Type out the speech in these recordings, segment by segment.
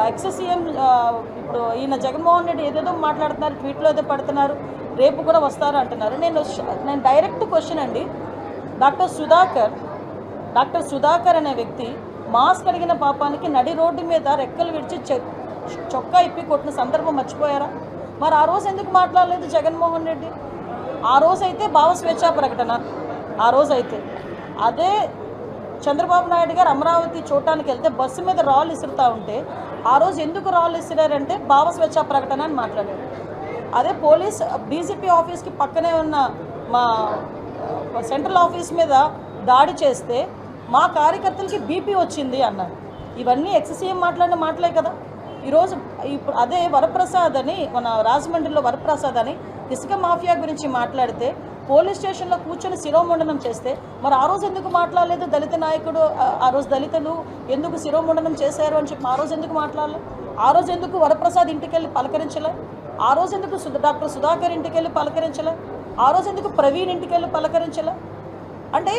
Ex CM ఇప్పుడు ఈయన జగన్మోహన్ రెడ్డి ఏదేదో మాట్లాడుతున్నారు ట్వీట్లో ఏదో పడుతున్నారు రేపు కూడా వస్తారు అంటున్నారు. నేను నేను డైరెక్ట్ క్వశ్చన్ అండి. డాక్టర్ సుధాకర్ డాక్టర్ సుధాకర్ అనే వ్యక్తి మాస్క్ అడిగిన పాపానికి నడి రోడ్డు మీద రెక్కలు విడిచి చె- చొక్కా ఇప్పి కొట్టిన సందర్భం మర్చిపోయారా? మరి ఆ రోజు ఎందుకు మాట్లాడలేదు జగన్మోహన్ రెడ్డి? ఆ రోజైతే భావ స్వేచ్ఛా ప్రకటన. ఆ రోజైతే అదే చంద్రబాబు నాయుడు గారు అమరావతి చూడటానికి వెళ్తే బస్సు మీద రాళ్ళు ఇసురుతూ ఉంటే ఆ రోజు ఎందుకు రాళ్ళు ఇసిరారంటే భావ స్వేచ్ఛా ప్రకటన అని మాట్లాడారు. అదే పోలీస్ డీజీపీ ఆఫీస్కి పక్కనే ఉన్న మా సెంట్రల్ ఆఫీస్ మీద దాడి చేస్తే మా కార్యకర్తలకి బీపీ వచ్చింది అన్నారు. ఇవన్నీ ఎక్స్సీఎం మాట్లాడిన మాటలే కదా. ఈరోజు ఇప్పుడు అదే వరప్రసాద్ అని మన రాజమండ్రిలో వరప్రసాద్ అని ఇసుక మాఫియా గురించి మాట్లాడితే పోలీస్ స్టేషన్లో కూర్చొని శిరోముండనం చేస్తే మరి ఆ రోజు ఎందుకు మాట్లాడలేదు దళిత నాయకుడు ఆ- రోజు దళితులు ఎందుకు శిరోముండనం చేశారు అని చెప్పి ఆ రోజు ఎందుకు మాట్లాడలేదు ఆ రోజు ఎందుకు వరప్రసాద్ ఇంటికి వెళ్ళి పలకరించలే? ఆ రోజు ఎందుకు డాక్టర్ సుధాకర్ ఇంటికి వెళ్ళి పలకరించలే? ఆ రోజు ఎందుకు ప్రవీణ్ ఇంటికి వెళ్ళి పలకరించలే? అంటే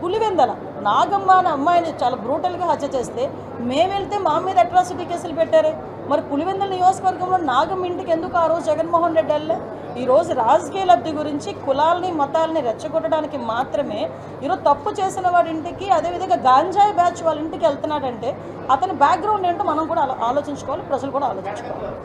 పులివెందల నాగమ్మ అనే అమ్మాయిని చాలా బ్రూటల్గా హత్య చేస్తే మేము వెళ్తే మా మీద అట్రాసిటీ కేసులు పెట్టారే. మరి పులివెందల నియోజకవర్గంలో నాగమ్మ ఇంటికి ఎందుకు ఆ రోజు జగన్మోహన్ రెడ్డి వెళ్ళే ఈరోజు రాజకీయ లబ్ధి గురించి కులాల్ని మతాలని రెచ్చగొట్టడానికి మాత్రమే ఈరోజు తప్పు చేసిన వాడి ఇంటికి అదేవిధంగా గాంజాయి బ్యాచ్ వాళ్ళ ఇంటికి వెళ్తున్నాడంటే అతని బ్యాక్గ్రౌండ్ ఏంటో మనం కూడా ఆలో- ఆలోచించుకోవాలి ప్రజలు కూడా ఆలోచించుకోవాలి.